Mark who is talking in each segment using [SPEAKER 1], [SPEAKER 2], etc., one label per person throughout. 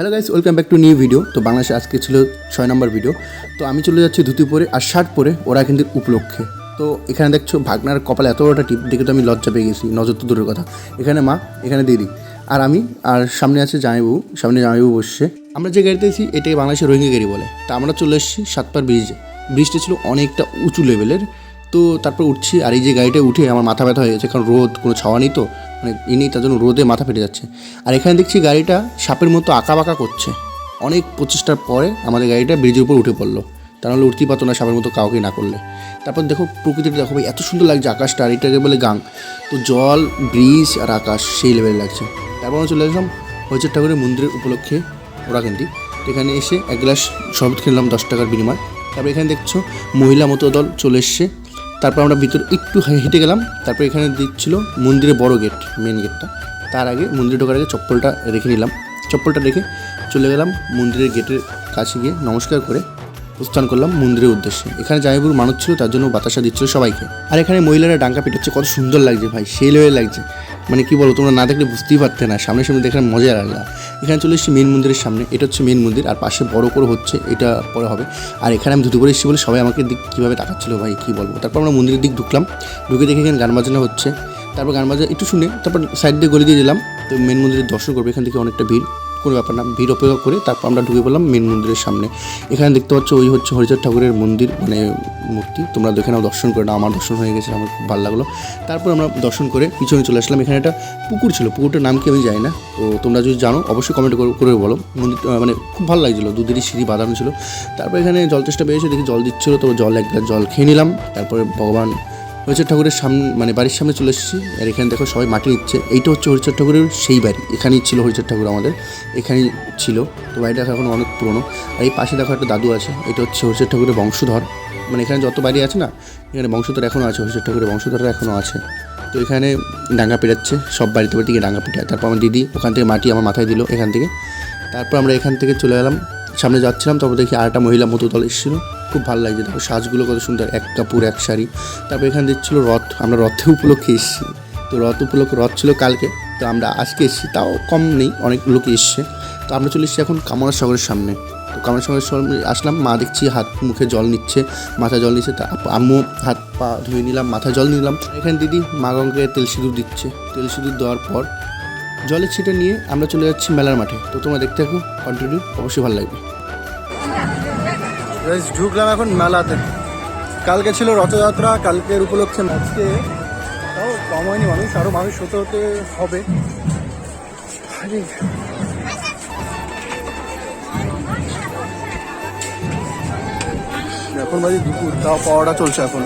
[SPEAKER 1] Hello guys welcome back to new video তো বাংলাদেশে আজকে ছিল ছয় নম্বর ভিডিও তো আমি চলে যাচ্ছি ধুতি পরে আর শার্ট পরে, ওরা কিন্তু উপলক্ষে। তো এখানে দেখছ, ভাগনার কপালে এত বড়টা টিপ, দেখে তো আমি লজ্জা পেয়ে গেছি, নজর তো দূরের কথা। এখানে মা, এখানে দিদি। আর আমি, আর সামনে আছে জামাইবাবু, সামনে জামাইবাবু বসছে। আমরা যে গাড়িতে এসেছি এটাকে বাংলাদেশের রোহিঙ্গা গাড়ি বলে। তা আমরা চলে এসেছি সাতপার ব্রিজে ব্রিজটা ছিল অনেকটা উঁচু লেভেলের তো তারপর উঠছি আর এই যে গাড়িটা উঠে আমার মাথা ব্যথা হয়ে গেছে কারণ রোদ, কোনো ছাওয়া নেই তো। মানে ই নেই, তার জন্য রোদে মাথা ফেটে যাচ্ছে। আর এখানে দেখছি গাড়িটা সাপের মতো আঁকা বাঁকা করছে। অনেক প্রচেষ্টার পরে আমাদের গাড়িটা ব্রিজের উপর উঠে পড়ল। তা নাহলে উঠতেই পারতো না সাপের মতো কাউকে না করলে। তারপর দেখো প্রকৃতিটা দেখো ভাই, এত সুন্দর লাগছে আকাশটা, আর এটাকে বলে গাং। তো জল, ব্রিজ আর আকাশ, সেই লেভেলে লাগছে। তারপর আমরা চলে আসলাম হরিচার ঠাকুরের মন্দিরের উপলক্ষে ওরা কিন্তু এখানে এসে এক গ্লাস শরবত কিনলাম দশ টাকার বিনিময়। তারপর এখানে দেখছ মহিলা মতো দল চলে এসছে। তারপর আমরা ভিতরে একটু হেঁটে গেলাম। তারপর এখানে দিচ্ছিল মন্দিরের বড় গেট মেন গেটটা তার আগে মন্দিরে ঢোকার আগে চপ্পলটা রেখে নিলাম। চপ্পলটা রেখে চলে গেলাম মন্দিরের গেটের কাছে গিয়ে নমস্কার করে প্রস্থান করলাম মন্দিরের উদ্দেশ্যে। এখানে জামাইবুর মানুষ ছিল, তার জন্য বাতাসা দিচ্ছিল সবাইকে। আর এখানে মহিলারা ডাঙ্কা পিটাচ্ছে, কত সুন্দর লাগছে ভাই, সেই লেভেল লাগছে। মানে কি বলো তোমরা না দেখলে বুঝতেই পারতে না, সামনে সামনে দেখে মজা আলাদা। এখানে চলে এসেছি মেন মন্দিরের সামনে, এটা হচ্ছে মেন মন্দির, আর পাশে বড় করে হচ্ছে, এটা পরে হবে। আর এখানে আমি ধুতি পরে এসেছি বলে সবাই আমাকে দিক কীভাবে তাকাচ্ছিল ভাই, কী বলব। তারপর আমরা মন্দিরের দিক ঢুকলাম, ঢুকে দেখে এখানে গান বাজনা হচ্ছে। তারপর গান বাজনা, একটু শুনে, তারপর সাইড দিয়ে গলি দিয়ে দিলাম, তো মেন মন্দিরের দর্শন করব, এখান থেকে অনেকটা ভিড়। কোনো ব্যাপার না, ভিড় অপেক্ষা করে তারপর আমরা ঢুকে পড়লাম মেন মন্দিরের সামনে। এখানে দেখতে পাচ্ছ ওই হচ্ছে হরিচাঁদ ঠাকুরের মন্দির মানে মূর্তি। তোমরা দেখে নাও, দর্শন করে নাও, আমার দর্শন হয়ে গেছে, আমার খুব ভালো লাগল। তারপর আমরা দর্শন করে পিছনে চলে আসলাম। এখানে একটা পুকুর ছিল, পুকুরটার নাম কি আমি জানি না। তো তোমরা যদি জানো, অবশ্যই কমেন্ট করে বলো। মন্দির মানে খুব ভালো লাগছিল, দুদিনই সিঁড়ি বাঁধানো ছিল। তারপর এখানে জল চেষ্টা পেয়েছে দেখি জল দিচ্ছিল, তো জল এক জল খেয়ে নিলাম। তারপরে ভগবান হরিচাঁদ ঠাকুরের সামনে মানে বাড়ির সামনে চলে এসেছি। আর এখানে দেখো সবাই মাটি নিচ্ছে। এইটা হচ্ছে হরিচাঁদ ঠাকুরের সেই বাড়ি। এখানেই ছিল হরিচাঁদ ঠাকুর আমাদের। এখানেই ছিল। তো বাড়িটা এখন অনেক পুরনো। আর এই পাশে দেখো একটা দাদু আছে। এটা হচ্ছে হরিচাঁদ ঠাকুরের বংশধর। মানে এখানে যত বাড়ি আছে না, এখানে বংশধর এখনও আছে। হরিচাঁদ ঠাকুরের বংশধররা এখনও আছে। তো এখানে ডাঙ্গা পেটাচ্ছে। সব বাড়িতে বাড়িতে গিয়ে ডাঙ্গা পেটায়। তারপর আমার দিদি ওখান থেকে মাটি আমার মাথায় দিল এখান থেকে। তারপর আমরা এখান থেকে চলে গেলাম সামনে যাচ্ছিলাম। তারপর দেখি আরেকটা মহিলা মতো দল এসেছিল। খুব ভালো লাগছে তারপর সাজগুলো কত সুন্দর এক কাপড় এক শাড়ি। তারপর এখানে দিচ্ছিল রথ, আমরা রথে উপলক্ষে এসেছি। তো রথ উপলক্ষে, রথ ছিল কালকে, তো আমরা আজকে এসেছি, তাও কম নেই, অনেক লোক এসছে। তো আমরা চলে এসেছি এখন কামনা সাগরের সামনে। তো কামনা সাগরের সামনে আসলাম, মা দেখছি হাত, মুখে জল নিচ্ছে মাথায় জল নিচ্ছে, তা আম্মু হাত পা ধুয়ে নিলাম মাথায় জল নিলাম। এখানে দিদি মা গঙ্গে তেল সিঁদুর দিচ্ছে। তেল সিঁদুর দেওয়ার পর জলের ছিটে নিয়ে আমরা চলে যাচ্ছি মেলার মাঠে। তো তোমরা দেখতে থাকো কন্টিনিউ অবশ্যই ভালো লাগবে।
[SPEAKER 2] ঢুকলাম এখন মেলাতে। কালকে ছিল রথযাত্রা, কালকের উপলক্ষে আজকে তাও কম হয়নি মানুষ আরও মানুষ হতে হতে হবে। এখন বাজে দুপুর, তাও পাওয়াটা চলছে এখন।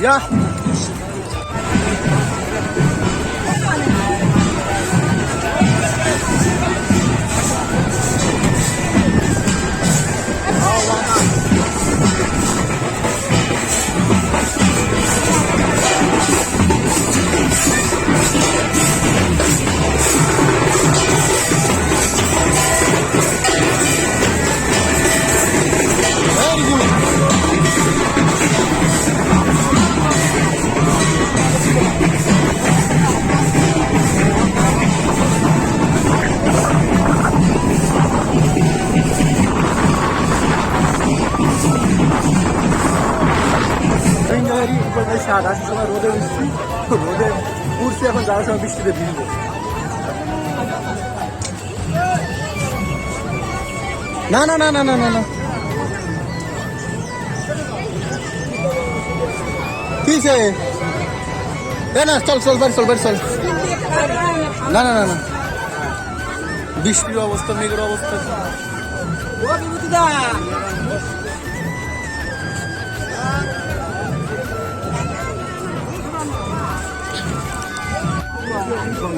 [SPEAKER 2] 呀。রোহিঙ্গাদেরই উপরে স্বাদ আসার সময় রোদে উঠছি। রোদে উঠছি এখন যাওয়ার সময় বৃষ্টিতে ভিজবে। না না না না না না না। কিসে এ না চল চল বাড়ি চল বাড়ি চল। না না না না। বৃষ্টির অবস্থা মেঘের অবস্থা।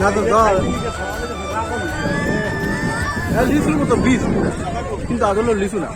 [SPEAKER 1] না তো দল। লিচুর মতো বীজ কিন্তু আসলে লিচু না।